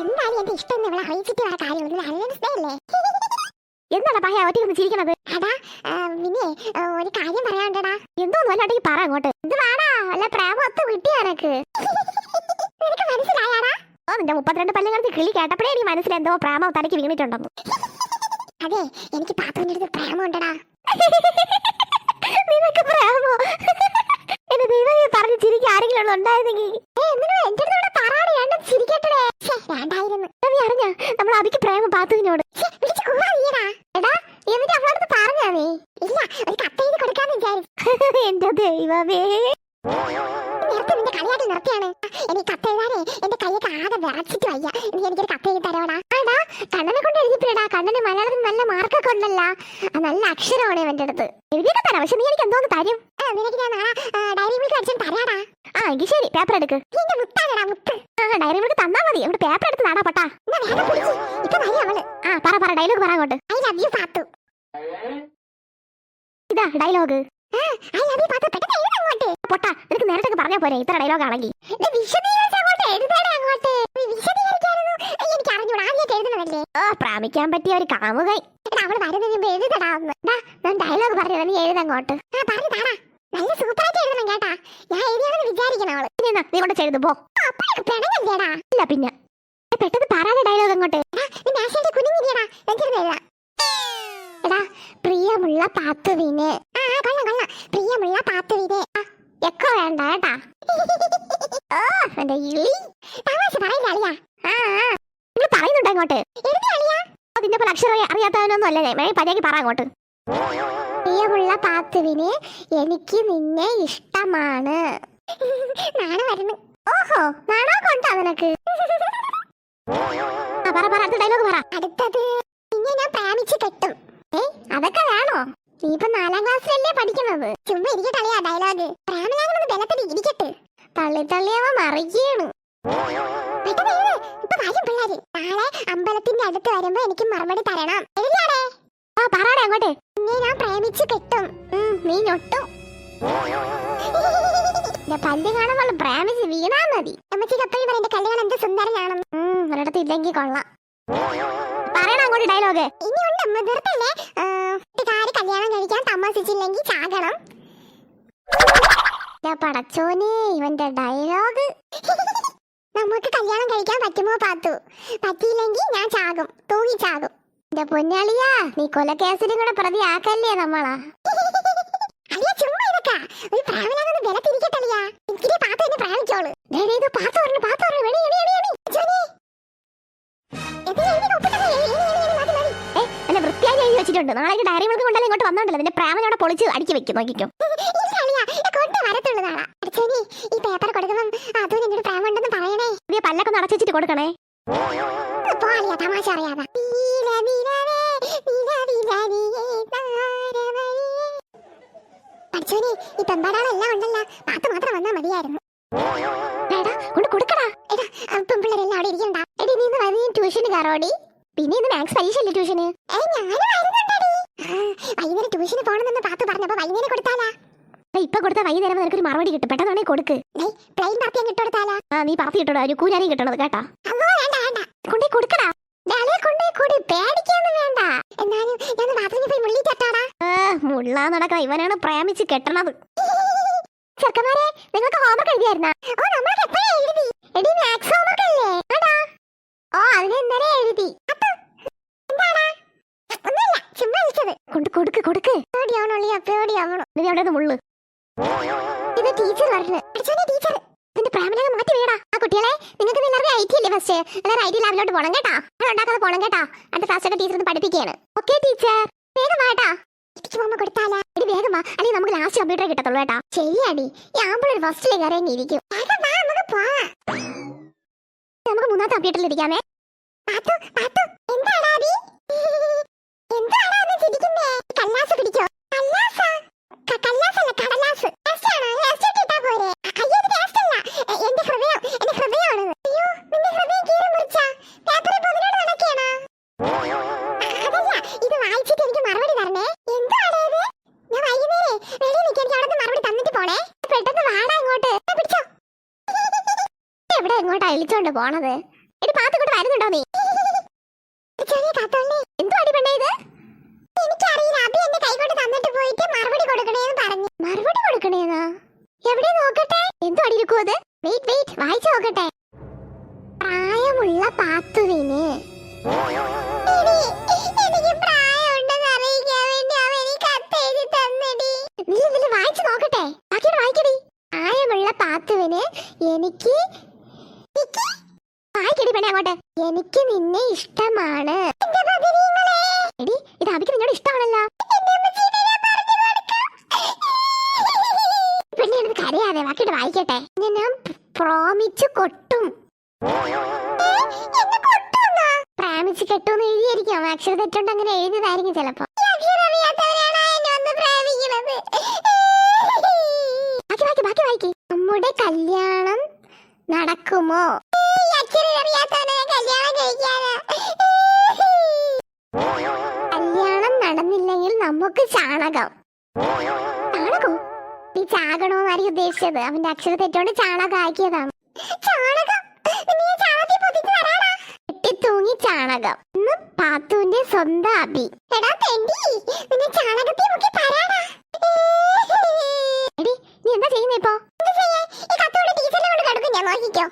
എന്തായാലും എന്റെ ഇഷ്ടം എന്ന് ഇവിടെ അറിയിച്ചിട്ട് വേറെ കാര്യമുള്ളൂ അല്ലേ എന്താണ് പയ്യ ഒറ്റ ഒന്ന് ചിരിക്കണത് അടാ പിന്നെ ഒരു കാര്യം പറയാണ്ടടാ എന്തോന്നു അല്ലാണ്ടെങ്കിൽ പറ അങ്ങോട്ട്. ഇത് വാടാ വല്ല പ്രേമൊത്ത് കിട്ടിയ എനക്ക് നിനക്ക് മനസ്സിലായാടാ? ഓ നിന്റെ മുപ്പത്തിരണ്ട് പല്ലുകൾക്ക് കിളി കേട്ടപ്പോഴേ എനിക്ക് മനസ്സിൽ എന്തോ പ്രാമ തനിക്ക് വീണിട്ടുണ്ടെന്ന്. അതെ എനിക്ക് പാത്തുവിന്റെ അടുത്ത് പ്രേമമുണ്ടടാ. നിനക്ക് പ്രാമോ? എന്റെ ദൈവമേ പറഞ്ഞു ചിരിക്കാൻ ആരെങ്കിലും ഉണ്ടായിരുന്നെങ്കിൽ. അറിഞ്ഞ? നമ്മൾ അബിക്ക് പ്രേമം പാത്തുവിനോട്. എന്റെ ദൈവമേ. നേരത്തെ നിന്റെ കളിയാട്ടി നിർത്തിയാണ്. എനിക്ക് കത്ത് എഴുതാനേ എന്റെ കൈയൊക്കെ ആകെ വിറച്ചിട്ട് വയ്യ. നീ എനിക്കൊരു കത്ത് എഴുതി തരോടാ കണ്ണനെ കൊണ്ട് എഴുതിപ്പിടാ കണ്ണന് മലയാളത്തിൽ നല്ല മാർക്കൊക്കെ ഉണ്ടല്ല. നല്ല അക്ഷരമാണ് ഇവന്റെ അടുത്ത്. എഴുതിയൊക്കെ തരാം പക്ഷെ നീ എനിക്ക് എന്തോന്ന് തരും? നിനക്ക് ഞാൻ ഡയറി മിൽക്ക് അടിച്ചു തരാടാ. ആ എങ്കിൽ ശരി പേപ്പർ എടുക്ക്. എന്റെ മുത്താണടാ മുത്ത്. ആ ഡയറി മിൽക്ക് തന്നാ മതി. അവിടെ പേപ്പർ എടുത്ത് നാടാ പട്ടാ. ഇപ്പൊ വരും അവൾ. ആ പറ പറ ഡയലോഗ് പറ അങ്ങോട്ട്. I love you Pathu. ഇതാ dialogue I love you Pathu. പെട്ടെന്ന് അങ്ങോട്ട്. പൊട്ടാ നിനക്ക് നേരത്തെ പറഞ്ഞാ പോരെ. ഇത്ര ഡയലോഗ് ആണെങ്കിൽ വിശദീകരിച്ച് ഓ പ്രാപിക്കാൻ പറ്റിയ ഒരു കാമുകൈ അവൾ വരുന്നതിന് ഞാൻ ഡയലോഗ് പറഞ്ഞു നീ എഴുതങ്ങോട്ട് ആ നല്ല സൂപ്പറായിട്ട് എഴുതണം കേട്ടാ. ഞാൻ എഴുതിയാണെന്ന് വിചാരിക്കണം നീ കൊണ്ട് എഴുതു പോ. പിണങ്ങല്ലേടാ ഇല്ല പിന്നെ. പെട്ടെന്ന് പറയാതെ ഡയലോഗ് അങ്ങോട്ട്. എടാ പ്രിയമുള്ള പാത്തുവിന്. ആ പ്രിയമുള്ള പാത്തുവിനെ. എക്കോ വേണ്ട കേട്ടാ. ഓ എന്റെ ഇളി തമാശ പറയില്ല അളിയാ. ആ നിങ്ങൾ പറയുന്നുണ്ട് അങ്ങോട്ട് എഴുതി അളിയാ? അതിന്റെ പോലെ അക്ഷരം അറിയാത്തവനൊന്നും അല്ലേ വേണമെങ്കിൽ പതിയാക്കി പറ അങ്ങോട്ട്. പ്രിയമുള്ള പാത്തുവിന് എനിക്ക് നിന്നെ ഇഷ്ടമാണ്. നാളെ വരുന്നു ഓഹോ നാണോ കൊണ്ടാ നിനക്ക്? പറ പറ. അടുത്ത ഡയലോഗ് പറ. അടുത്തത് നിന്നെ ഞാൻ പ്രേമിച്ച് കെട്ടും. ഏ അതൊക്കെ വേണോ? നീ ഇപ്പൊ നാലാം ക്ലാസ്സിലല്ലേ പഠിക്കുന്നത്? ചുമ്മാ ഇരിക്കട്ടെ അളിയാ ഡയലോഗ് പ്രേമലാകുന്നത് ബലത്തിൽ ഇരിക്കട്ടെ. തള്ളി തള്ളിയവ മറിയാണ്. ഇപ്പൊ വരും പിള്ളേര്. നാളെ അമ്പലത്തിന്റെ അടുത്ത് വരുമ്പോ എനിക്ക് മറുപടി തരണം. എഴുതിയാടേ? ആ പറയാടെ അങ്ങോട്ട്. നീ ഞാൻ പ്രേമിച്ച് കെട്ടും. നീ ഞൊട്ടും. പല്ല് കാണുമ്പോൾ പ്രേമിച്ച് വീണാ മതി. അമ്മച്ചിക്ക് എപ്പോഴും പറയും കല്യാണം എന്ത് സുന്ദരനാണെന്ന്. ഒരിടത്ത് ഇല്ലെങ്കിൽ കൊള്ളാം. പറയണ അങ്ങോട്ട് ഡയലോഗ് ഇനി ഉണ്ട് അമ്മ വെറുതല്ലേ കാര് കല്യാണം കഴിക്കാൻ താമസിച്ചില്ലെങ്കിൽ ചാകണം. പടച്ചോനെ ഇവന്റെ ഡയലോഗ് നമുക്ക് കല്യാണം കഴിക്കാൻ പറ്റുമോ പാത്തു? പറ്റിയില്ലെങ്കിൽ ഞാൻ ചാകും തൂങ്ങി ചാകും. എന്റെ പൊന്നാളിയാ നീ കൊലക്കേസിലും കൂടെ പ്രതിയാക്കല്ലേ നമ്മളാ. അളിയ ചുമ്മാ ഇതൊക്കെ ഒരു പ്രേമലാകുന്ന ബലത്തിരിക്കട്ടളിയാ എനിക്കിനെ പാത്തു എന്നെ പ്രാവിച്ചോളൂ പാത്ത്. പൊളിച്ച് അടിച്ചു വെക്കും നോക്കിക്കോ. ഈ പേപ്പർ കൊടുക്കുമ്പം അതും എന്നോട് പ്രേമുണ്ടെന്ന് പറയണേ. പല്ലൊക്കെ വെച്ചിട്ട് കൊടുക്കണേ. തമാശ അറിയാതെ. പഠിച്ചോനെ ഈ പെമ്പാടാളെല്ലാം ഉണ്ടല്ലോ. പാത്ത് മാത്രം വന്നാ മതിയായിരുന്നു. എടാ കൊണ്ട് കൊടുക്കടാ. പെമ്പിള്ളേരെല്ലാം അവിടെ ഇരിക്കണ്ട. എടി നീ ഇന്ന് വൈകുന്നേരം ട്യൂഷന് കയറോടി. പിന്നെ ഇന്ന് മാത്സ് പരീക്ഷ അല്ലേ ട്യൂഷന് ഏ ഞാനും ട്യൂഷന് പോകണമെന്ന് പാത്ത് പറഞ്ഞപ്പോ വൈകുന്നേരം കൊടുത്താലാ? ഇപ്പൊ കൊടുത്താൽ വൈകുന്നേരം നിനക്ക് ഒരു മറുപടി കിട്ടും. പെട്ടെന്നാണെങ്കിൽ കൊടുക്ക്. പ്ലെയിൻ പാർത്തി അങ്ങ് ഇട്ടുകൊടുത്താലാ ആ നീ പാർത്തി കിട്ടണോ ഒരു കൂനാരി കിട്ടണത് കേട്ടാ. അമ്മോ വേണ്ട വേണ്ട. കൊണ്ടേ കൊടുക്കടാ. ഞാൻ ഇവനാണ് പ്രേമിച്ച് കെട്ടണത്. ചെറുക്കന്മാരെ നിങ്ങൾക്ക് ഹോംവർക്ക് എഴുതിയായിരുന്നോ? ഓ നമ്മളൊക്കെ അല്ലേ ഫസ്റ്റ് എല്ലാവരും ഐ ടി ലാബിലോട്ട് പോണം കേട്ടാ. അത് ഉണ്ടാക്കാതെ പോണം കേട്ടാ. അടുത്ത ക്ലാസ്സിലൊക്കെ ടീച്ചർ പഠിപ്പിക്കുകയാണ്. ഓക്കെ ടീച്ചർ വേഗം വാട്ടാ എനിക്ക് കൊടുത്താലാ. വേഗം വാ. നമുക്ക് ലാസ്റ്റ് നമുക്ക് മൂന്നാമത്തെ കമ്പ്യൂട്ടറിൽ ഇരിക്കാമേ. എന്താടാ പോണേ പെട്ടെന്ന് വാടാ ഇങ്ങോട്ട് പിടിച്ചോ. എവിടെ എങ്ങോട്ടാ വിളിച്ചോണ്ട് പോണത്? എടി പാത്തുകൊണ്ട് വരുന്നുണ്ടോ നീ? എന്തു അടി പെണ്ണേ ഇത്? എനിക്കറിയില്ല അബി എന്നെ കൈകൊണ്ട് തന്നിട്ട് പോയിട്ട് മറുപടി കൊടുക്കണേന്ന് പറഞ്ഞു. മറുപടി കൊടുക്കണേന്നാ? എവിടെ നോക്കട്ടെ? എന്തു അടി അത് വെയിറ്റ് വെയിറ്റ് വായിച്ചു നോക്കട്ടെ. പ്രായമുള്ള പാത്തുവിന്. എടി, എനിക്ക് പ്രായമുണ്ടെന്ന് അറിയിക്കാൻ വേണ്ടി അവൻ എനിക്ക് കത്തെഴുതി തന്നെടി നീ ഇതിൽ വായിച്ചു നോക്കട്ടെ ബാക്കിയോട് വായിക്കടി പ്രായമുള്ള പാത്തുവിന് എനിക്ക് വായിക്കടി പെണ്ണെ അങ്ങോട്ട് എനിക്ക് നിന്നെ ഇഷ്ടമാണ്. എടി ഇത് അബിക്ക് നിന്നോട് ഇഷ്ടമാണല്ലോ. പെണ്ണെ എനിക്ക് കരയാതെ ബാക്കിയോട് വായിക്കട്ടെ. ഞാൻ പ്രോമിച്ചു കൊട്ടും. അക്ഷര അങ്ങനെ ചിലപ്പോ. നമ്മുടെ കല്യാണം നടക്കുമോ? നമുക്ക് ചാണകം. ചാണകോ? നീ ചാകണോന്നായിരിക്കും ഉദ്ദേശിച്ചത്? അവന്റെ അക്ഷര തെറ്റോണ്ട് ചാണകം? ആക്കിയതാണ് തൂങ്ങി ചാണകം. എടി നീ എന്താ ചെയ്യുന്നേ ഇപ്പൊ എന്ത് ചെയ്യാൻ? ഈ കത്തോടെ ടീച്ചറിനെ കൊണ്ട് കിടക്കും ഞാൻ നോക്കിക്കോ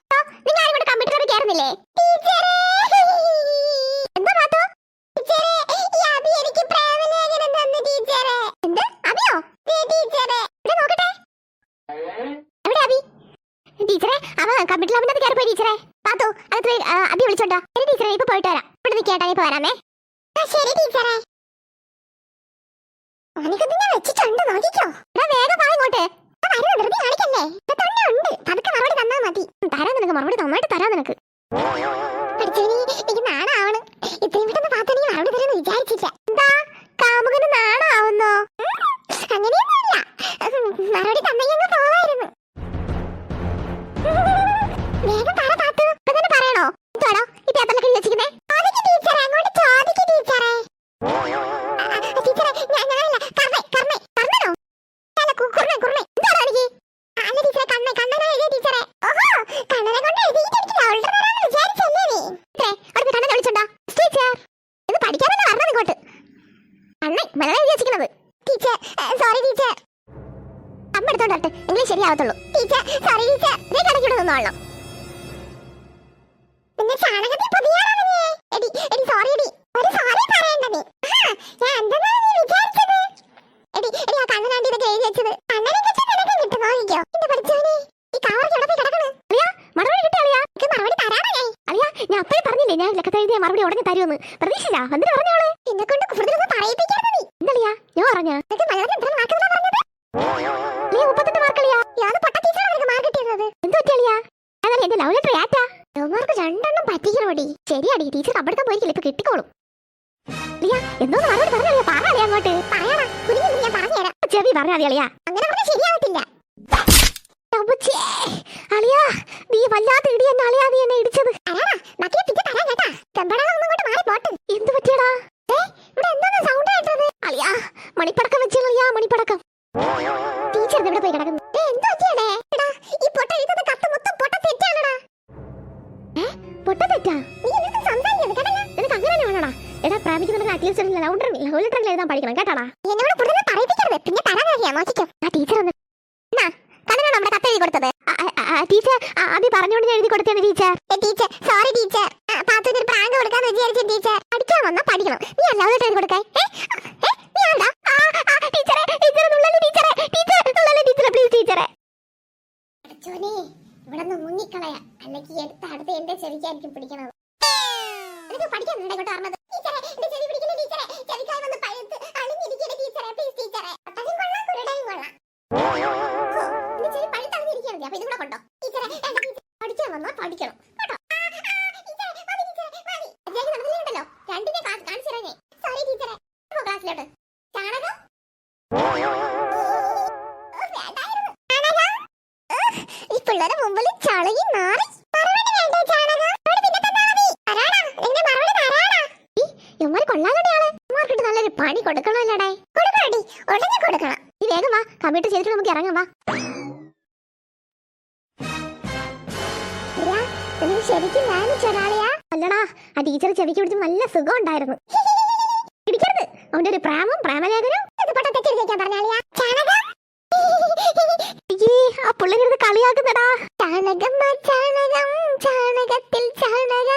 നിങ്ങൾ ആരും കൂടെ കമ്പ്യൂട്ടറിൽ കയറുന്നില്ലേ ടീച്ചറേ എന്താ പാത്തു ടീച്ചറേ ഈ അബി എനിക്ക് പ്രേമലേഖനം തന്നു ടീച്ചറേ എന്ത് അബിയോ ദേ ടീച്ചറേ ഇവിടെ നോക്കട്ടെ എവിടെ അബി ടീച്ചറെ അവൻ കമ്പ്യൂട്ടർ ലാബിനകത്ത് കയറി പോയി ടീച്ചറെ. പാത്തു അത് അബി വിളിച്ചോണ്ടോ ശരി ടീച്ചറെ ഇപ്പൊ പോയിട്ട് വരാം. ഇവിടെ നിൽക്കേട്ടാ ഇപ്പൊ വരാമേ. ശരി ടീച്ചറെ. വേഗം പറ തന്നെ പറയണോ? എന്തുവാടോ ഈ പേപ്പറിലൊക്കെ വെച്ചിരിക്കുന്നേ ചോദിക്ക് ടീച്ചറെ അങ്ങോട്ട് ചോദിക്ക് ടീച്ചറെ ടീച്ചറെ ഞാൻ ഞാനല്ല കർമ്മ കർമ്മ പറഞ്ഞോ അല്ല കു- കുർമ്മ കുർമ്മ. എന്താണോ എനിക്ക് അല്ല ടീച്ചറെ കണ്ണേ കണ്ണനെ എഴുതി ടീച്ചറെ ഓഹോ കണ്ണനെ കൊണ്ട് എഴുതിയിട്ട് എനിക്ക് ലൗഡർ തരാന്ന് വിചാരിച്ചല്ലേ ടീച്ചറെ അവിടെ കണ്ണനെ വിളിച്ചോണ്ടോ ടീച്ചർ ഇത് പഠിക്കാൻ തന്നെ വരണം ഇങ്ങോട്ട്? അണ്ണേ മലയാളം എഴുതി സോറി ടീച്ചർ അമ്മ എടുത്തോണ്ടട്ടെ എങ്കിലും ശരിയാവത്തുള്ളൂ. ടീച്ചർ സോറി ടീച്ചർ നീ കണക്കിവിടെ നിന്നോളണം എഴുതിയ മറുപടി ഉടനെ തരുമെന്ന്. സോറി എടി പറഞ്ഞോളെ എന്നെ കൊണ്ട് കൂടുതലൊന്നും പറയിപ്പിക്കരുത് നീ. എന്തളിയാ ഞാൻ പറഞ്ഞ എന്റെ ലവ് ലെറ്റർ ആറ്റാ ലവ്മാർക്ക് രണ്ടെണ്ണം പറ്റിക്കണോടി? ശരിയാടി ടീച്ചർ കപ്പെടുക്കാൻ പോയിരിക്കില്ല ഇപ്പൊ കിട്ടിക്കോളും. അങ്ങോട്ട്. പറയാടാ അങ്ങനെ നീ വല്ലാത്ത ഇടി നീ എന്നെ ഇടിച്ചത്. ബാക്കി തരാം കേട്ടാ. എന്നോട് കൂടുതൽ പറയിപ്പിക്കരുത്. പിന്നെ തരാൻ മോചിക്കും ആ ടീച്ചർ ഒന്ന് എന്നാ കണ്ണനാണ് നമ്മുടെ കത്ത് എഴുതി കൊടുത്തത് ടീച്ചർ അബി പറഞ്ഞുകൊണ്ട് എഴുതി കൊടുത്തേണ് ടീച്ചർ ടീച്ചർ സോറി ടീച്ചർ പാത്തുവിന് ഒരു പ്രാങ്ക് കൊടുക്കാന്ന് വിചാരിച്ചു ടീച്ചർ അടിക്കാൻ വന്നാ പഠിക്കണം. നീ അല്ല ലവ് ലെറ്റർ എഴുതി കൊടുക്കാൻ നീ ആണ്ടാ? ടീച്ചറെ ടീച്ചറെ നുള്ളല്ലേ ടീച്ചറെ ടീച്ചർ നുള്ളല്ലേ ടീച്ചറെ പ്ലീസ് ടീച്ചറെ അച്ഛനെ ഇവിടെ നിന്ന് മുങ്ങിക്കളയാ. അല്ലെങ്കിൽ എടുത്ത് അടുത്ത് എന്റെ ചെവിക്കായിരിക്കും പിടിക്കണത്. പഠിക്കാൻ പറഞ്ഞത്? ടീച്ചറെ എന്റെ ചെവി പിടിക്കുന്ന ടീച്ചറെ ചെവിക്കായി വന്ന് പഴുത്ത് ടീച്ചറെ പ്ലീസ് ടീച്ചറെ അത്തലും കൊള്ളാം കുരുടയും കൊള്ളാം. എന്റെ ചെവി പഴുത്തറിഞ്ഞിരിക്കുകയാണ് അപ്പൊ ഇതും കൂടെ കൊണ്ടോ. ടീച്ചറെ പഠിക്കാൻ വന്നാ? പഠിക്കണം. കേട്ടോ? നടന്നില്ലുണ്ടല്ലോ രണ്ടിനെ കാണിച്ചു തരാം സോറി ടീച്ചറെ. ക്ലാസ്സിലോട്ട് ചാണകം? ഈ പിള്ളേരെ മുമ്പിൽ ചളകി നാറി കൊള്ളാകട്ടെ ആൾ ഇവന്മാർക്കിട്ട് നല്ലൊരു പണി കൊടുക്കണമല്ലോടെ ഉടനെ കൊടുക്കണം. ഈ വേഗം വാ. കമ്പ്യൂട്ടർ ചെയ്തിട്ട് നമുക്ക് ഇറങ്ങാം. വാ. ശരിക്കും വേണം ചൊരാളിയാ? അല്ലടാ ആ ടീച്ചർ ചെവിക്ക് പിടിച്ച് നല്ല സുഖം ഉണ്ടായിരുന്നു. പിടിക്കരുത്. അവന്റെ ഒരു പ്രേമം പ്രാമലേഖനും ആ പുള്ളിനെ കളിയാക്കുന്നടാ. ചാണകം ചാണകം. ചാണകത്തിൽ ചാണകം.